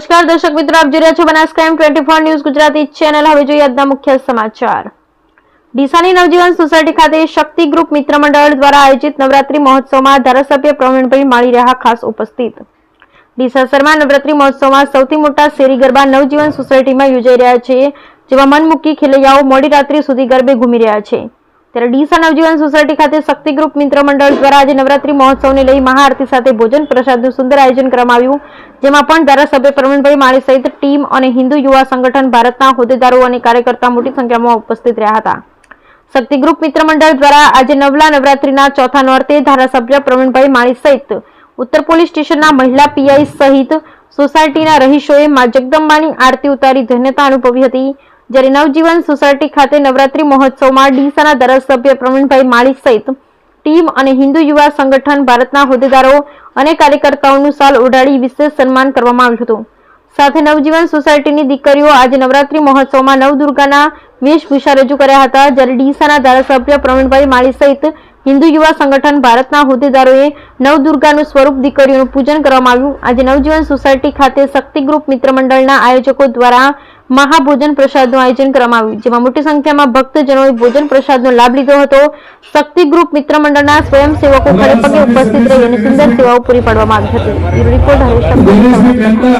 નમસ્કાર, દર્શક મિત્રો, આપ જોઈ રહ્યા છો Banas crime twenty four news Gujarati channel. હવે જોઈએ આજના મુખ્ય સમાચાર. ડીસાની નવજીવન સોસાયટી ખાતે શક્તિ ગ્રુપ મિત્ર મંડળ દ્વારા આયોજિત નવરાત્રી મહોત્સવમાં ધારાસભ્ય પ્રવીણભાઈ માળી રહ્યા ખાસ ઉપસ્થિત. ડીસા શર્મા નવરાત્રી મહોત્સવમાં સૌથી મોટા શેરી ગરબા નવજીવન સોસાયટીમાં યોજાઈ રહ્યા છે, જેમાં મનમુકી ખેલૈયાઓ મોડી રાત્રિ સુધી ગરબે ઘૂમી રહ્યા છે. ત્યારે ડીસા નવજીવન સોસાયટી ખાતે શક્તિ ગ્રુપ મિત્ર મંડળ દ્વારા આજે નવરાત્રી મહોત્સવને લઈ મહાઆરતી સાથે ભોજન પ્રસાદનું સુંદર આયોજન કરવામાં આવ્યું. જેમાં પણ ધારાસભ્ય પ્રવીણભાઈ માળી સહિત ટીમ અને હિન્દુ યુવા સંગઠન ભારતના હોદ્દેદારો અને કાર્યકર્તા મોટી સંખ્યામાં ઉપસ્થિત રહ્યા હતા. શક્તિ ગ્રુપ મિત્ર મંડળ દ્વારા આજે નવલા નવરાત્રીના ચોથા નોરતે ધારાસભ્ય પ્રવીણભાઈ માળી સહિત ઉત્તર પોલીસ સ્ટેશનના મહિલા પીઆઈ સહિત સોસાયટીના રહીશોએ મા જગદંબાની આરતી ઉતારી ધન્યતા અનુભવી હતી. જ્યારે નવજીવન સોસાયટી ખાતે નવરાત્રી મહોત્સવમાં ડીસાના ધારાસભ્ય પ્રવીણભાઈ માળી સહિત ટીમ અને હિન્દુ યુવા સંગઠન ભારતના હોદ્દેદારો અને કાર્યકર્તાઓનું સાલ ઉડાડી વિશેષ સન્માન કરવામાં આવ્યું હતું. સાથે નવજીવન સોસાયટીની દીકરીઓ આજે નવરાત્રી મહોત્સવમાં નવદુર્ગાના વેશભૂષા રજૂ કર્યા હતા. જ્યારે ડીસાના ધારાસભ્ય પ્રવીણભાઈ માળી સહિત હિન્દુ યુવા સંગઠન ભારતના હોદ્દેદારોએ નવદુર્ગાનું સ્વરૂપ દીકરીઓનું પૂજન કરવામાં આવ્યું. આજે નવજીવન સોસાયટી ખાતે શક્તિ ગ્રુપ મિત્ર આયોજકો દ્વારા મહાભોજન પ્રસાદનું આયોજન કરવામાં આવ્યું, જેમાં મોટી સંખ્યામાં ભક્તજનોએ ભોજન પ્રસાદનો લાભ લીધો હતો. શક્તિ ગ્રુપ મિત્ર મંડળના સ્વયંસેવકો ખડેપગે ઉપસ્થિત રહી અને સુંદર સેવાઓ પૂરી પાડવામાં આવી હતી. રિપોર્ટ.